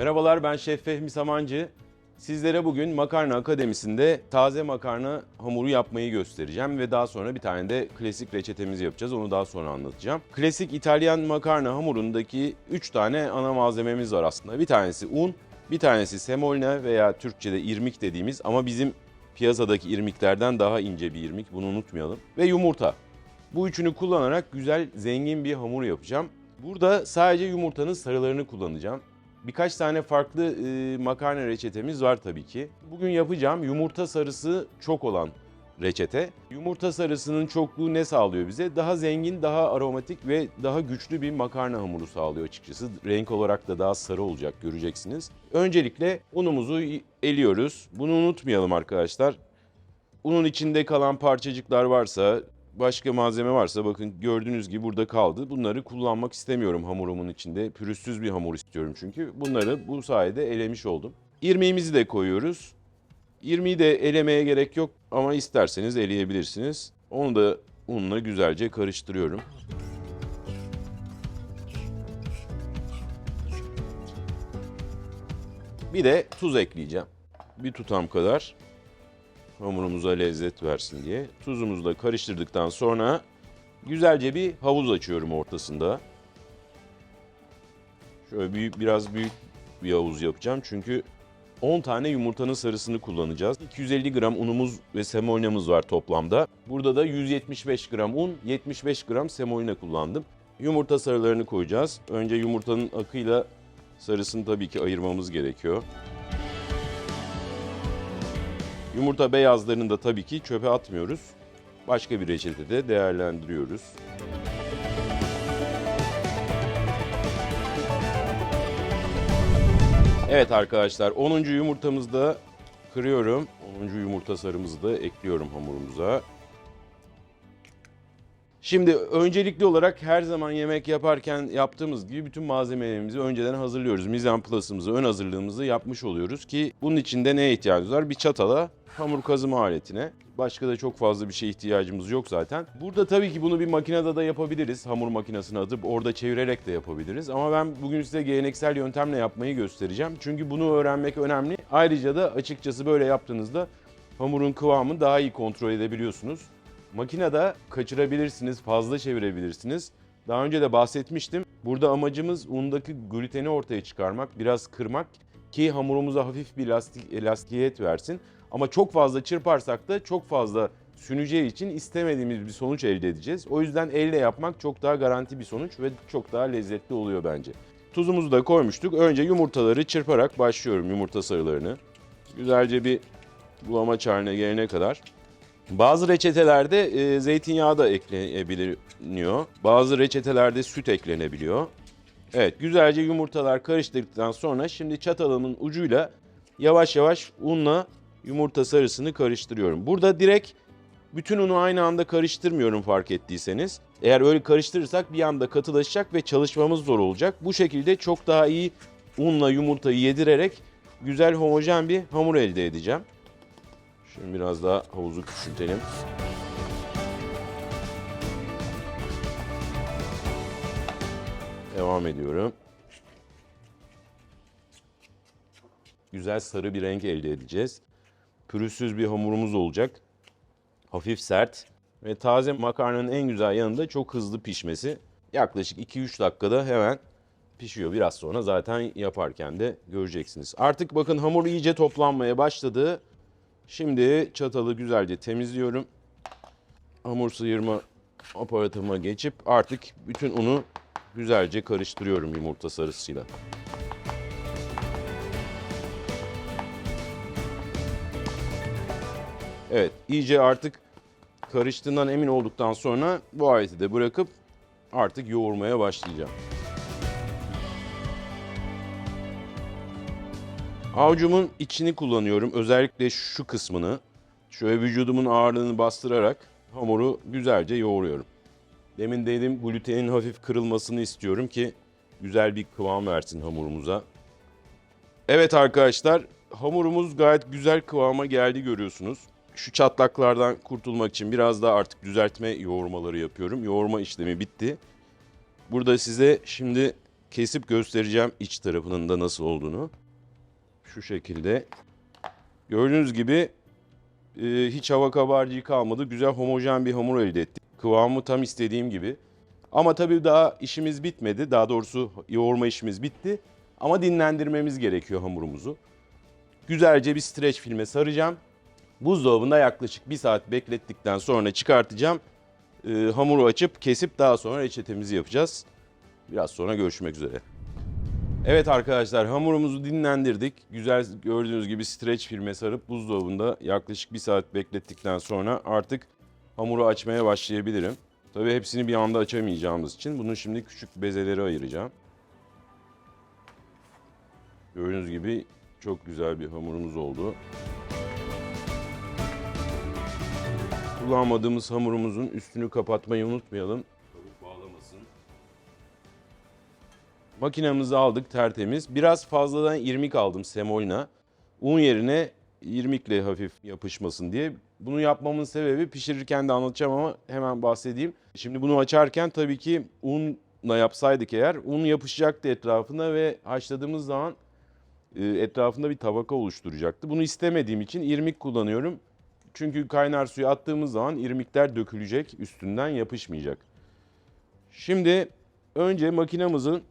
Merhabalar ben Şef Fehmi Samancı. Sizlere bugün Makarna Akademisi'nde taze makarna hamuru yapmayı göstereceğim ve daha sonra bir tane de klasik reçetemizi yapacağız. Onu daha sonra anlatacağım. Klasik İtalyan makarna hamurundaki 3 tane ana malzememiz var aslında. Bir tanesi un, bir tanesi semolina veya Türkçe'de irmik dediğimiz ama bizim piyasadaki irmiklerden daha ince bir irmik. Bunu unutmayalım. Ve yumurta. Bu üçünü kullanarak güzel, zengin bir hamur yapacağım. Burada sadece yumurtanın sarılarını kullanacağım. Birkaç tane farklı e, makarna reçetemiz var tabii ki. Bugün yapacağım yumurta sarısı çok olan reçete. Yumurta sarısının çokluğu ne sağlıyor bize? Daha zengin, daha aromatik ve daha güçlü bir makarna hamuru sağlıyor açıkçası. Renk olarak da daha sarı olacak göreceksiniz. Öncelikle unumuzu eliyoruz. Bunu unutmayalım arkadaşlar. Unun içinde kalan parçacıklar varsa, başka malzeme varsa bakın gördüğünüz gibi burada kaldı. Bunları kullanmak istemiyorum hamurumun içinde. Pürüzsüz bir hamur istiyorum çünkü. Bunları bu sayede elemiş oldum. İrmiğimizi de koyuyoruz. İrmiği de elemeye gerek yok ama isterseniz eleyebilirsiniz. Onu da unla güzelce karıştırıyorum. Bir de tuz ekleyeceğim. Bir tutam kadar hamurumuza lezzet versin diye. Tuzumuzu da karıştırdıktan sonra güzelce bir havuz açıyorum ortasında. Şöyle büyük biraz büyük bir havuz yapacağım çünkü 10 tane yumurtanın sarısını kullanacağız. 250 gram unumuz ve semolinamız var toplamda. Burada da 175 gram un, 75 gram semolina kullandım. Yumurta sarılarını koyacağız. Önce yumurtanın akıyla sarısını tabii ki ayırmamız gerekiyor. Yumurta beyazlarını da tabii ki çöpe atmıyoruz. Başka bir reçetede değerlendiriyoruz. Evet arkadaşlar 10. yumurtamızı da kırıyorum. 10. yumurta sarımızı da ekliyorum hamurumuza. Şimdi öncelikli olarak her zaman yemek yaparken yaptığımız gibi bütün malzemelerimizi önceden hazırlıyoruz. Mizan plasımızı, ön hazırlığımızı yapmış oluyoruz ki bunun için de neye ihtiyacımız var? Bir çatala, hamur kazıma aletine. Başka da çok fazla bir şeye ihtiyacımız yok zaten. Burada tabii ki bunu bir makinede de yapabiliriz. Hamur makinesine atıp orada çevirerek de yapabiliriz. Ama ben bugün size geleneksel yöntemle yapmayı göstereceğim. Çünkü bunu öğrenmek önemli. Ayrıca da açıkçası böyle yaptığınızda hamurun kıvamını daha iyi kontrol edebiliyorsunuz. Makinede kaçırabilirsiniz, fazla çevirebilirsiniz. Daha önce de bahsetmiştim. Burada amacımız undaki gluteni ortaya çıkarmak, biraz kırmak ki hamurumuza hafif bir lastik, elastikiyet versin. Ama çok fazla çırparsak da çok fazla süneceği için istemediğimiz bir sonuç elde edeceğiz. O yüzden elle yapmak çok daha garanti bir sonuç ve çok daha lezzetli oluyor bence. Tuzumuzu da koymuştuk. Önce yumurtaları çırparak başlıyorum yumurta sarılarını. Güzelce bir bulamaç haline gelene kadar. Bazı reçetelerde e, zeytinyağı da eklenebiliyor. Bazı reçetelerde süt eklenebiliyor. Evet güzelce yumurtalar karıştırdıktan sonra şimdi çatalımın ucuyla yavaş yavaş unla yumurta sarısını karıştırıyorum. Burada direkt bütün unu aynı anda karıştırmıyorum fark ettiyseniz. Eğer öyle karıştırırsak bir anda katılaşacak ve çalışmamız zor olacak. Bu şekilde çok daha iyi unla yumurtayı yedirerek güzel homojen bir hamur elde edeceğim. Şimdi biraz daha havuzu küçültelim. Devam ediyorum. Güzel sarı bir renk elde edeceğiz. Pürüzsüz bir hamurumuz olacak. Hafif sert ve taze makarnanın en güzel yanı da çok hızlı pişmesi. Yaklaşık 2-3 dakikada hemen pişiyor. Biraz sonra zaten yaparken de göreceksiniz. Artık bakın hamur iyice toplanmaya başladı. Şimdi çatalı güzelce temizliyorum. Hamur sıyırma aparatıma geçip artık bütün unu güzelce karıştırıyorum yumurta sarısıyla. Evet, iyice artık karıştığından emin olduktan sonra bu aleti de bırakıp artık yoğurmaya başlayacağım. Avucumun içini kullanıyorum. Özellikle şu kısmını. Şöyle vücudumun ağırlığını bastırarak hamuru güzelce yoğuruyorum. Demin dedim glutenin hafif kırılmasını istiyorum ki güzel bir kıvam versin hamurumuza. Evet arkadaşlar hamurumuz gayet güzel kıvama geldi görüyorsunuz. Şu çatlaklardan kurtulmak için biraz daha artık düzeltme yoğurmaları yapıyorum. Yoğurma işlemi bitti. Burada size şimdi kesip göstereceğim iç tarafının da nasıl olduğunu. Şu şekilde. Gördüğünüz gibi e, hiç hava kabarcığı kalmadı. Güzel homojen bir hamur elde ettik. Kıvamı tam istediğim gibi. Ama tabii daha işimiz bitmedi. Daha doğrusu yoğurma işimiz bitti. Ama dinlendirmemiz gerekiyor hamurumuzu. Güzelce bir streç filme saracağım. Buzdolabında yaklaşık bir saat beklettikten sonra çıkartacağım. Ee, hamuru açıp kesip daha sonra reçetemizi yapacağız. Biraz sonra görüşmek üzere. Evet arkadaşlar hamurumuzu dinlendirdik. Güzel gördüğünüz gibi streç filme sarıp buzdolabında yaklaşık bir saat beklettikten sonra artık hamuru açmaya başlayabilirim. Tabii hepsini bir anda açamayacağımız için bunu şimdi küçük bezelere ayıracağım. Gördüğünüz gibi çok güzel bir hamurumuz oldu. Kullanmadığımız hamurumuzun üstünü kapatmayı unutmayalım. Tavuk bağlamasın. Makinemizi aldık tertemiz. Biraz fazladan irmik aldım semolina. Un yerine irmikle hafif yapışmasın diye. Bunu yapmamın sebebi pişirirken de anlatacağım ama hemen bahsedeyim. Şimdi bunu açarken tabii ki unla yapsaydık eğer un yapışacaktı etrafına ve haşladığımız zaman e, etrafında bir tabaka oluşturacaktı. Bunu istemediğim için irmik kullanıyorum. Çünkü kaynar suyu attığımız zaman irmikler dökülecek, üstünden yapışmayacak. Şimdi önce makinamızın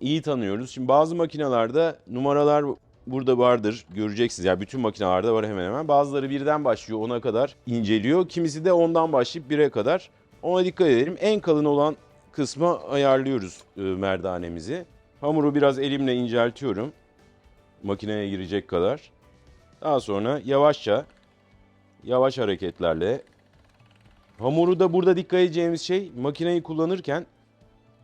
iyi tanıyoruz. Şimdi bazı makinalarda numaralar burada vardır. Göreceksiniz. Yani bütün makinalarda var hemen hemen. Bazıları birden başlıyor 10'a kadar inceliyor. Kimisi de 10'dan başlayıp 1'e kadar. Ona dikkat edelim. En kalın olan kısma ayarlıyoruz e, merdanemizi. Hamuru biraz elimle inceltiyorum. Makineye girecek kadar. Daha sonra yavaşça yavaş hareketlerle hamuru da burada dikkat edeceğimiz şey makineyi kullanırken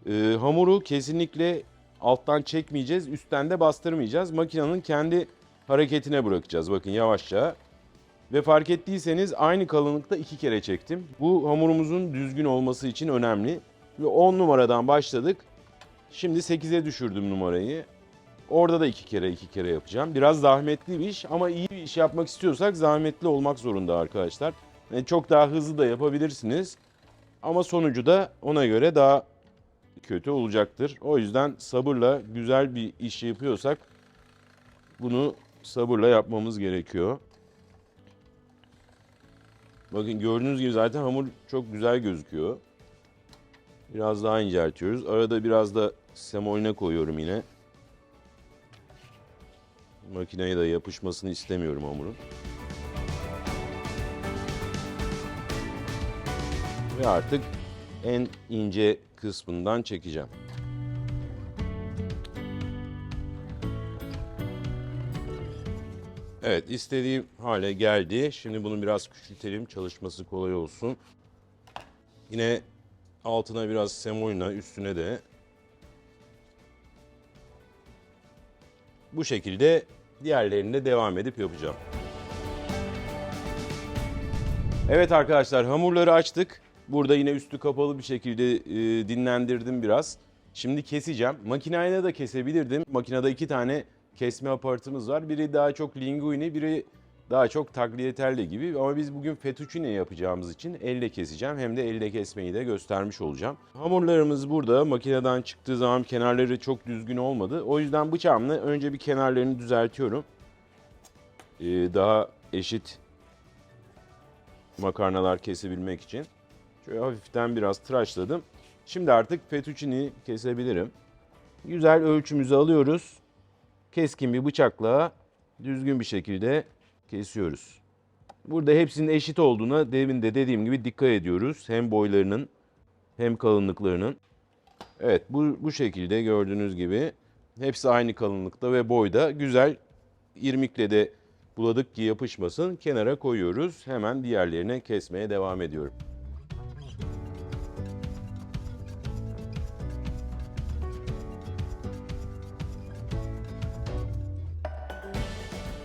e, hamuru kesinlikle alttan çekmeyeceğiz, üstten de bastırmayacağız. Makinenin kendi hareketine bırakacağız. Bakın yavaşça. Ve fark ettiyseniz aynı kalınlıkta iki kere çektim. Bu hamurumuzun düzgün olması için önemli. Ve 10 numaradan başladık. Şimdi 8'e düşürdüm numarayı. Orada da iki kere iki kere yapacağım. Biraz zahmetli bir iş ama iyi bir iş yapmak istiyorsak zahmetli olmak zorunda arkadaşlar. Yani çok daha hızlı da yapabilirsiniz. Ama sonucu da ona göre daha kötü olacaktır. O yüzden sabırla güzel bir iş yapıyorsak bunu sabırla yapmamız gerekiyor. Bakın gördüğünüz gibi zaten hamur çok güzel gözüküyor. Biraz daha inceltiyoruz. Arada biraz da semolina koyuyorum yine. Makineye de yapışmasını istemiyorum hamurun. Ve artık en ince kısmından çekeceğim. Evet istediğim hale geldi. Şimdi bunu biraz küçültelim çalışması kolay olsun. Yine altına biraz semolina üstüne de bu şekilde diğerlerini de devam edip yapacağım. Evet arkadaşlar hamurları açtık. Burada yine üstü kapalı bir şekilde e, dinlendirdim biraz. Şimdi keseceğim. Makineyle de kesebilirdim. Makinede iki tane kesme aparatımız var. Biri daha çok linguine, biri daha çok tagliatelle gibi. Ama biz bugün fettuccine yapacağımız için elle keseceğim. Hem de elle kesmeyi de göstermiş olacağım. Hamurlarımız burada. Makineden çıktığı zaman kenarları çok düzgün olmadı. O yüzden bıçağımla önce bir kenarlarını düzeltiyorum. Ee, daha eşit makarnalar kesebilmek için. Şöyle hafiften biraz tıraşladım. Şimdi artık fettuccine kesebilirim. Güzel ölçümüzü alıyoruz. Keskin bir bıçakla düzgün bir şekilde kesiyoruz. Burada hepsinin eşit olduğuna demin de dediğim gibi dikkat ediyoruz. Hem boylarının hem kalınlıklarının. Evet bu, bu şekilde gördüğünüz gibi hepsi aynı kalınlıkta ve boyda. Güzel irmikle de buladık ki yapışmasın. Kenara koyuyoruz. Hemen diğerlerine kesmeye devam ediyorum.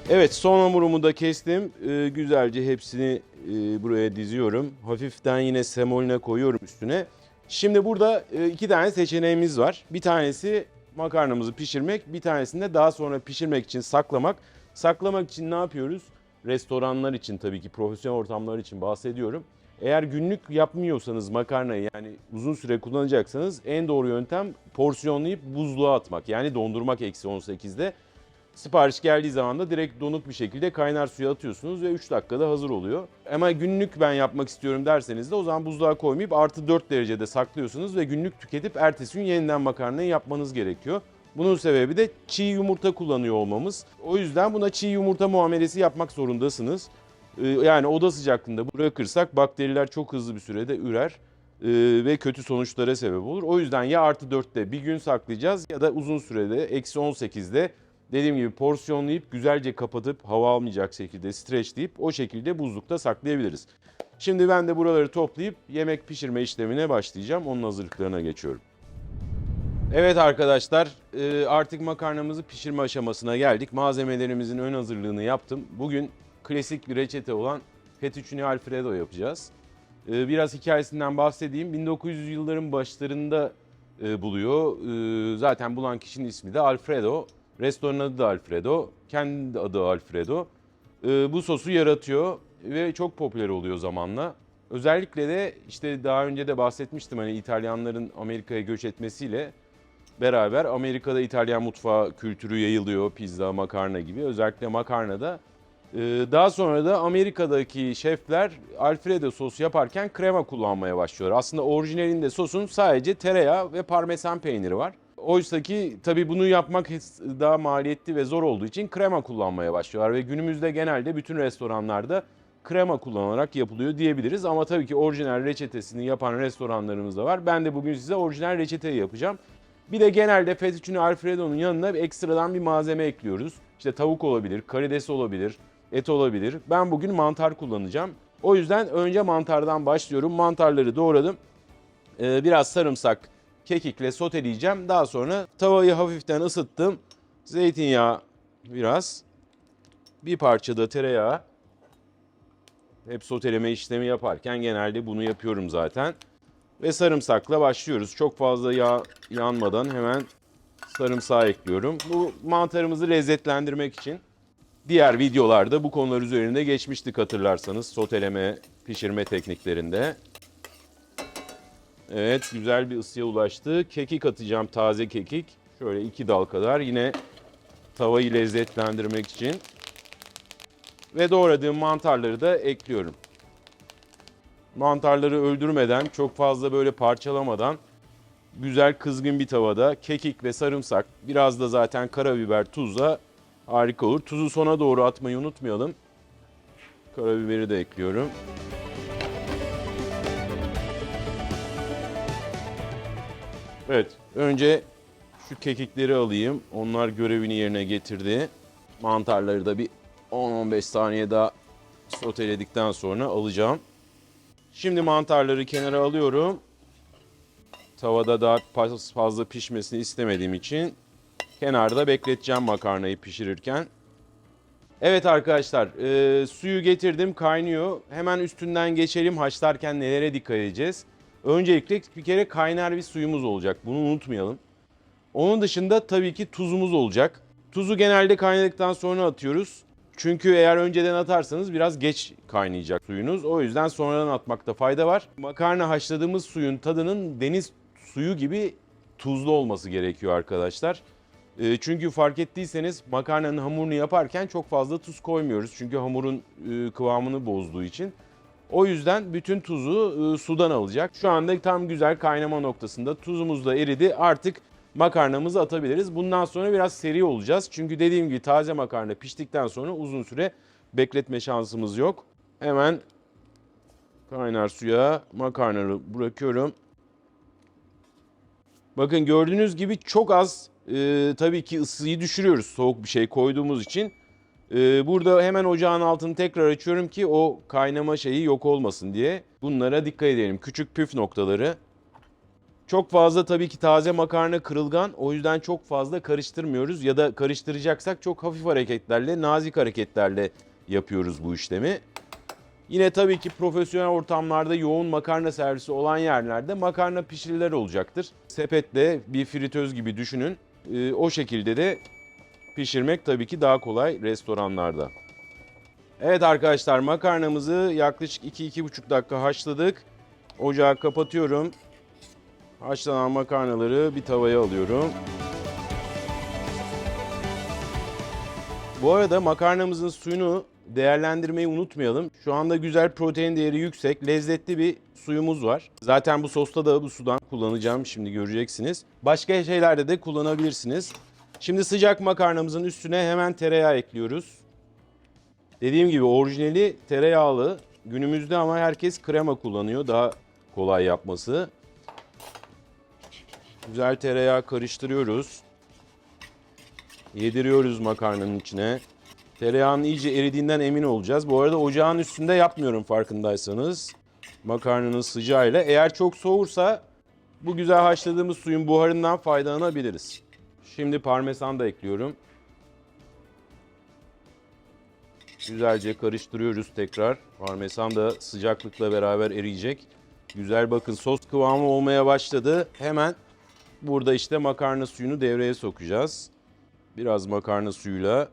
Evet son hamurumu da kestim. Ee, güzelce hepsini e, buraya diziyorum. Hafiften yine semolina koyuyorum üstüne. Şimdi burada e, iki tane seçeneğimiz var. Bir tanesi makarnamızı pişirmek, bir tanesinde daha sonra pişirmek için saklamak. Saklamak için ne yapıyoruz? Restoranlar için tabii ki profesyonel ortamlar için bahsediyorum. Eğer günlük yapmıyorsanız makarnayı yani uzun süre kullanacaksanız en doğru yöntem porsiyonlayıp buzluğa atmak. Yani dondurmak eksi 18'de. Sipariş geldiği zaman da direkt donuk bir şekilde kaynar suya atıyorsunuz ve 3 dakikada hazır oluyor. Ama günlük ben yapmak istiyorum derseniz de o zaman buzluğa koymayıp artı 4 derecede saklıyorsunuz ve günlük tüketip ertesi gün yeniden makarnayı yapmanız gerekiyor. Bunun sebebi de çiğ yumurta kullanıyor olmamız. O yüzden buna çiğ yumurta muamelesi yapmak zorundasınız. Ee, Yani oda sıcaklığında bırakırsak bakteriler çok hızlı bir sürede ürer e, ve kötü sonuçlara sebep olur. O yüzden ya artı 4'te bir gün saklayacağız ya da uzun sürede eksi 18'de dediğim gibi porsiyonlayıp güzelce kapatıp hava almayacak şekilde streçleyip o şekilde buzlukta saklayabiliriz. Şimdi ben de buraları toplayıp yemek pişirme işlemine başlayacağım. Onun hazırlıklarına geçiyorum. Evet arkadaşlar e, artık makarnamızı pişirme aşamasına geldik. Malzemelerimizin ön hazırlığını yaptım. Bugün klasik bir reçete olan fettuccine alfredo yapacağız. E, Biraz hikayesinden bahsedeyim. 1900 yılların başlarında e, buluyor. Zaten bulan kişinin ismi de Alfredo. Restoranın adı da Alfredo. Kendi adı Alfredo. E, Bu sosu yaratıyor ve çok popüler oluyor zamanla. Özellikle de işte daha önce de bahsetmiştim hani İtalyanların Amerika'ya göç etmesiyle beraber Amerika'da İtalyan mutfağı kültürü yayılıyor. Pizza, makarna gibi. Özellikle makarnada. Ee, Daha sonra da Amerika'daki şefler Alfredo sos yaparken krema kullanmaya başlıyorlar. Aslında orijinalinde sosun sadece tereyağı ve parmesan peyniri var. Oysa ki tabii bunu yapmak daha maliyetli ve zor olduğu için krema kullanmaya başlıyorlar. Ve günümüzde genelde bütün restoranlarda krema kullanarak yapılıyor diyebiliriz. Ama tabii ki orijinal reçetesini yapan restoranlarımız da var. Ben de bugün size orijinal reçeteyi yapacağım. Bir de genelde fettuccine alfredo'nun yanına ekstradan bir malzeme ekliyoruz. İşte tavuk olabilir, karides olabilir, et olabilir. Ben bugün mantar kullanacağım. O yüzden önce mantardan başlıyorum. Mantarları doğradım. Ee, biraz sarımsak, kekikle soteleyeceğim. Daha sonra tavayı hafiften ısıttım. Zeytinyağı biraz. Bir parça da tereyağı. Hep soteleme işlemi yaparken genelde bunu yapıyorum zaten. Ve sarımsakla başlıyoruz. Çok fazla yağ yanmadan hemen sarımsağı ekliyorum. Bu mantarımızı lezzetlendirmek için diğer videolarda bu konular üzerinde geçmiştik hatırlarsanız soteleme, pişirme tekniklerinde. Evet güzel bir ısıya ulaştı. Kekik atacağım taze kekik. Şöyle iki dal kadar yine tavayı lezzetlendirmek için. Ve doğradığım mantarları da ekliyorum mantarları öldürmeden, çok fazla böyle parçalamadan güzel kızgın bir tavada kekik ve sarımsak, biraz da zaten karabiber, tuzla harika olur. Tuzu sona doğru atmayı unutmayalım. Karabiberi de ekliyorum. Evet, önce şu kekikleri alayım. Onlar görevini yerine getirdi. Mantarları da bir 10-15 saniye daha soteledikten sonra alacağım. Şimdi mantarları kenara alıyorum. Tavada daha faz- fazla pişmesini istemediğim için kenarda bekleteceğim makarnayı pişirirken. Evet arkadaşlar e, suyu getirdim kaynıyor. Hemen üstünden geçelim haşlarken nelere dikkat edeceğiz. Öncelikle bir kere kaynar bir suyumuz olacak bunu unutmayalım. Onun dışında tabii ki tuzumuz olacak. Tuzu genelde kaynadıktan sonra atıyoruz. Çünkü eğer önceden atarsanız biraz geç kaynayacak suyunuz. O yüzden sonradan atmakta fayda var. Makarna haşladığımız suyun tadının deniz suyu gibi tuzlu olması gerekiyor arkadaşlar. E, Çünkü fark ettiyseniz makarnanın hamurunu yaparken çok fazla tuz koymuyoruz. Çünkü hamurun e, kıvamını bozduğu için. O yüzden bütün tuzu e, sudan alacak. Şu anda tam güzel kaynama noktasında. Tuzumuz da eridi. Artık makarnamızı atabiliriz. Bundan sonra biraz seri olacağız. Çünkü dediğim gibi taze makarna piştikten sonra uzun süre bekletme şansımız yok. Hemen kaynar suya makarnayı bırakıyorum. Bakın gördüğünüz gibi çok az e, tabii ki ısıyı düşürüyoruz soğuk bir şey koyduğumuz için. E, burada hemen ocağın altını tekrar açıyorum ki o kaynama şeyi yok olmasın diye. Bunlara dikkat edelim. Küçük püf noktaları. Çok fazla tabii ki taze makarna kırılgan. O yüzden çok fazla karıştırmıyoruz. Ya da karıştıracaksak çok hafif hareketlerle, nazik hareketlerle yapıyoruz bu işlemi. Yine tabii ki profesyonel ortamlarda yoğun makarna servisi olan yerlerde makarna pişiriler olacaktır. Sepetle bir fritöz gibi düşünün. Ee, o şekilde de pişirmek tabii ki daha kolay restoranlarda. Evet arkadaşlar makarnamızı yaklaşık 2-2,5 dakika haşladık. Ocağı kapatıyorum. Haşlanan makarnaları bir tavaya alıyorum. Bu arada makarnamızın suyunu değerlendirmeyi unutmayalım. Şu anda güzel protein değeri yüksek, lezzetli bir suyumuz var. Zaten bu sosta da bu sudan kullanacağım şimdi göreceksiniz. Başka şeylerde de kullanabilirsiniz. Şimdi sıcak makarnamızın üstüne hemen tereyağı ekliyoruz. Dediğim gibi orijinali tereyağlı. Günümüzde ama herkes krema kullanıyor daha kolay yapması. Güzel tereyağı karıştırıyoruz. Yediriyoruz makarnanın içine. Tereyağının iyice eridiğinden emin olacağız. Bu arada ocağın üstünde yapmıyorum farkındaysanız. Makarnanın sıcağıyla. Eğer çok soğursa bu güzel haşladığımız suyun buharından faydalanabiliriz. Şimdi parmesan da ekliyorum. Güzelce karıştırıyoruz tekrar. Parmesan da sıcaklıkla beraber eriyecek. Güzel bakın sos kıvamı olmaya başladı. Hemen burada işte makarna suyunu devreye sokacağız. Biraz makarna suyuyla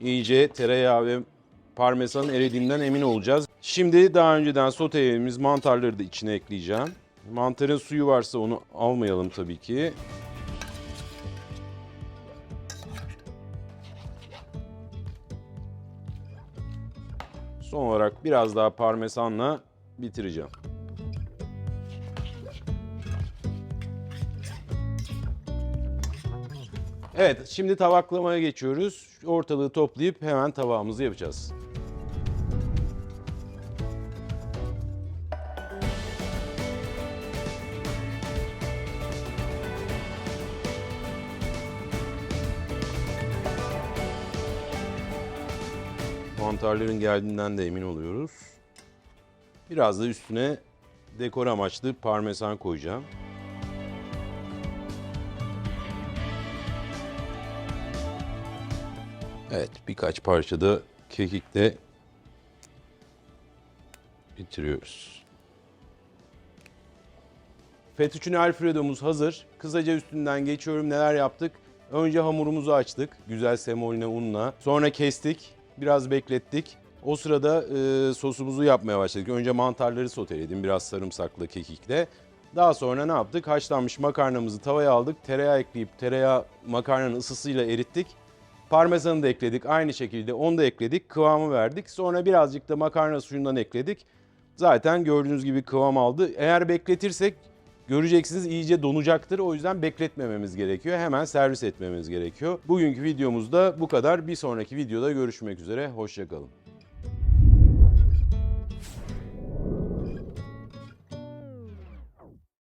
iyice tereyağı ve parmesanın eridiğinden emin olacağız. Şimdi daha önceden sotelediğimiz mantarları da içine ekleyeceğim. Mantarın suyu varsa onu almayalım tabii ki. Son olarak biraz daha parmesanla bitireceğim. Evet, şimdi tabaklamaya geçiyoruz. Ortalığı toplayıp hemen tabağımızı yapacağız. Mantarların geldiğinden de emin oluyoruz. Biraz da üstüne dekor amaçlı parmesan koyacağım. Evet, birkaç parça da kekik de bitiriyoruz. Fettuccine Alfredo'muz hazır. Kısaca üstünden geçiyorum neler yaptık. Önce hamurumuzu açtık güzel semolina unla. Sonra kestik, biraz beklettik. O sırada e, sosumuzu yapmaya başladık. Önce mantarları soteledim biraz sarımsakla, kekikle. Daha sonra ne yaptık? Haşlanmış makarnamızı tavaya aldık. Tereyağı ekleyip tereyağı makarnanın ısısıyla erittik. Parmesanı da ekledik. Aynı şekilde onu da ekledik. Kıvamı verdik. Sonra birazcık da makarna suyundan ekledik. Zaten gördüğünüz gibi kıvam aldı. Eğer bekletirsek göreceksiniz iyice donacaktır. O yüzden bekletmememiz gerekiyor. Hemen servis etmemiz gerekiyor. Bugünkü videomuzda bu kadar. Bir sonraki videoda görüşmek üzere. Hoşçakalın.